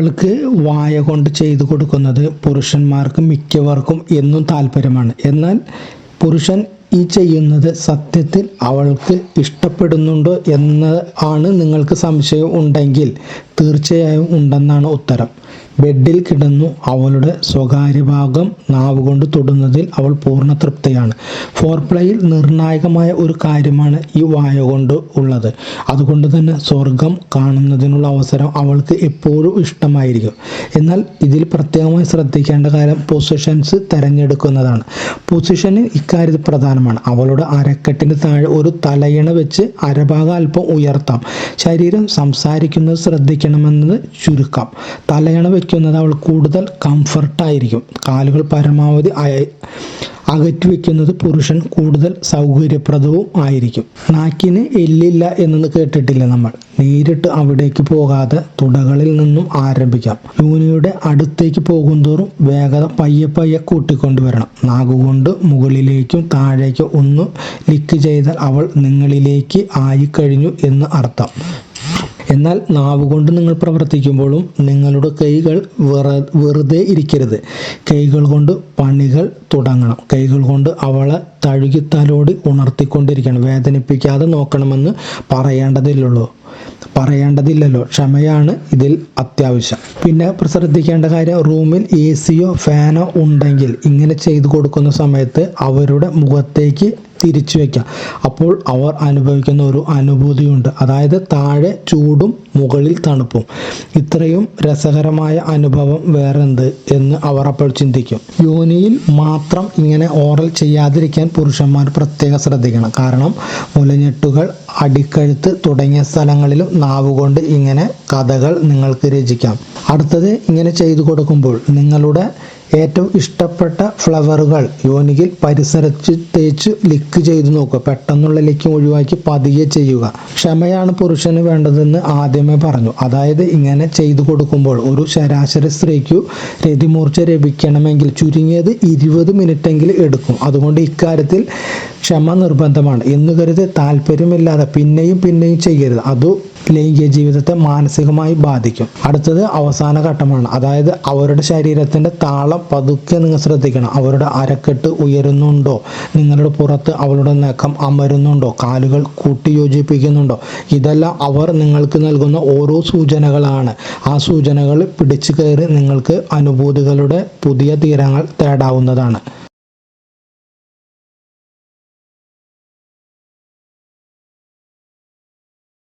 അവൾക്ക് വായ കൊണ്ട് ചെയ്തു കൊടുക്കുന്നത് പുരുഷന്മാർക്കും മിക്കവർക്കും എന്നും താല്പര്യമാണ് എന്നാൽ പുരുഷൻ ഈ ചെയ്യുന്നത് സത്യത്തിൽ അവൾക്ക് ഇഷ്ടപ്പെടുന്നുണ്ടോ എന്ന് ആണ് നിങ്ങൾക്ക് സംശയം ഉണ്ടെങ്കിൽ തീർച്ചയായും ഉണ്ടെന്നാണ് ഉത്തരം. ബെഡിൽ കിടന്നു അവളുടെ സ്വകാര്യ ഭാഗം നാവ് കൊണ്ട് തൊടുന്നതിൽ അവൾ പൂർണ തൃപ്തിയാണ്. ഫോർപ്ലേയിൽ നിർണായകമായ ഒരു കാര്യമാണ് ഈ വായ കൊണ്ട് ഉള്ളത്. അതുകൊണ്ട് തന്നെ സ്വർഗം കാണുന്നതിനുള്ള അവസരം അവൾക്ക് എപ്പോഴും ഇഷ്ടമായിരിക്കും. എന്നാൽ ഇതിൽ പ്രത്യേകമായി ശ്രദ്ധിക്കേണ്ട കാര്യം പൊസിഷൻസ് തിരഞ്ഞെടുക്കുന്നതാണ്. പൊസിഷന് ഇക്കാര്യത്തിൽ പ്രധാനമാണ്. അവളുടെ അരക്കെട്ടിന് താഴെ ഒരു തലയിണ വെച്ച് അരഭാഗം അല്പം ഉയർത്താം. ശരീരം സംസാരിക്കുന്നത് ശ്രദ്ധിക്കണമെന്നത് ചുരുക്കം. തലയണ വെക്കുന്നത് അവൾ കൂടുതൽ കംഫർട്ടായിരിക്കും കാലുകൾ പരമാവധി അകറ്റി വെക്കുന്നത് പുരുഷൻ കൂടുതൽ സൗകര്യപ്രദവും ആയിരിക്കും. നാക്കിന് എല്ലില്ല എന്നത് കേട്ടിട്ടില്ല നമ്മൾ? നേരിട്ട് അവിടേക്ക് പോകാതെ തുടകളിൽ നിന്നും ആരംഭിക്കാം. യൂനിയുടെ അടുത്തേക്ക് പോകുന്തോറും വേഗത പയ്യെ പയ്യെ കൂട്ടിക്കൊണ്ടുവരണം. നാഗുകൊണ്ട് മുകളിലേക്കും താഴേക്കും ഒന്ന് ലിക്ക് ചെയ്താൽ അവൾ നിങ്ങളിലേക്ക് ആയിക്കഴിഞ്ഞു എന്ന് അർത്ഥം. എന്നാൽ നാവുകൊണ്ട് നിങ്ങൾ പ്രവർത്തിക്കുമ്പോഴും നിങ്ങളുടെ കൈകൾ വെറുതെ ഇരിക്കരുത്. കൈകൾ കൊണ്ട് പണികൾ തുടങ്ങണം. കൈകൾ കൊണ്ട് അവളെ തഴുകി തലോടി ഉണർത്തിക്കൊണ്ടിരിക്കണം. വേദനിപ്പിക്കാതെ നോക്കണമെന്ന് പറയേണ്ടതില്ലുള്ളൂ പറയേണ്ടതില്ലല്ലോ. ക്ഷമയാണ് ഇതിൽ അത്യാവശ്യം. പിന്നെ ശ്രദ്ധിക്കേണ്ട കാര്യം റൂമിൽ എ സിയോ ഫാനോ ഉണ്ടെങ്കിൽ ഇങ്ങനെ ചെയ്തു കൊടുക്കുന്ന സമയത്ത് അവരുടെ മുഖത്തേക്ക് തിരിച്ചു വയ്ക്കുക അപ്പോൾ അവർ അനുഭവിക്കുന്ന ഒരു അനുഭൂതിയുണ്ട്. അതായത് താഴെ ചൂടും മുകളിൽ തണുപ്പും. ഇത്രയും രസകരമായ അനുഭവം വേറെന്ത് എന്ന് അവർ അപ്പോൾ ചിന്തിക്കും. യോനിയിൽ മാത്രം ഇങ്ങനെ ഓറൽ ചെയ്യാതിരിക്കാൻ പുരുഷന്മാർ പ്രത്യേകം ശ്രദ്ധിക്കണം. കാരണം മുലഞ്ഞെട്ടുകൾ അടിക്കഴുത്ത് തുടങ്ങിയ സ്ഥലങ്ങളിലും നാവുകൊണ്ട് ഇങ്ങനെ കഥകൾ നിങ്ങൾക്ക് രചിക്കാം. അടുത്തത് ഇങ്ങനെ ചെയ്തു കൊടുക്കുമ്പോൾ നിങ്ങളുടെ ഏറ്റവും ഇഷ്ടപ്പെട്ട ഫ്ലവറുകൾ യോനിയിൽ പരിസരത്ത് തേച്ച് ലിക്ക് ചെയ്ത് നോക്കുക. പെട്ടെന്നുള്ള ലിക്ക് ഒഴിവാക്കി പതിയെ ചെയ്യുക. ക്ഷമയാണ് പുരുഷന് വേണ്ടതെന്ന് ആദ്യമേ പറഞ്ഞു. അതായത് ഇങ്ങനെ ചെയ്തു കൊടുക്കുമ്പോൾ ഒരു ശരാശരി സ്ത്രീക്കു രതിമൂർച്ച ലഭിക്കണമെങ്കിൽ ചുരുങ്ങിയത് ഇരുപത് മിനിറ്റെങ്കിലും എടുക്കും. അതുകൊണ്ട് ഇക്കാര്യത്തിൽ ക്ഷമ നിർബന്ധമാണ്. എന്ന് കരുതി താല്പര്യമില്ലാതെ പിന്നെയും പിന്നെയും ചെയ്യരുത്. അത് ലൈംഗിക ജീവിതത്തെ മാനസികമായി ബാധിക്കും. അടുത്തത് അവസാന ഘട്ടമാണ്. അതായത് അവരുടെ ശരീരത്തിന്റെ താളം പതുക്കെ നിങ്ങൾ ശ്രദ്ധിക്കണം. അവരുടെ അരക്കെട്ട് ഉയരുന്നുണ്ടോ? നിങ്ങളുടെ പുറത്ത് അവളുടെ നഖം അമരുന്നുണ്ടോ? കാലുകൾ കൂട്ടി യോജിപ്പിക്കുന്നുണ്ടോ ഇതെല്ലാം അവർ നിങ്ങൾക്ക് നൽകുന്ന ഓരോ സൂചനകളാണ്. ആ സൂചനകൾ പിടിച്ചു കയറി നിങ്ങൾക്ക് അനുഭൂതികളുടെ പുതിയ തീരങ്ങൾ തേടാവുന്നതാണ്.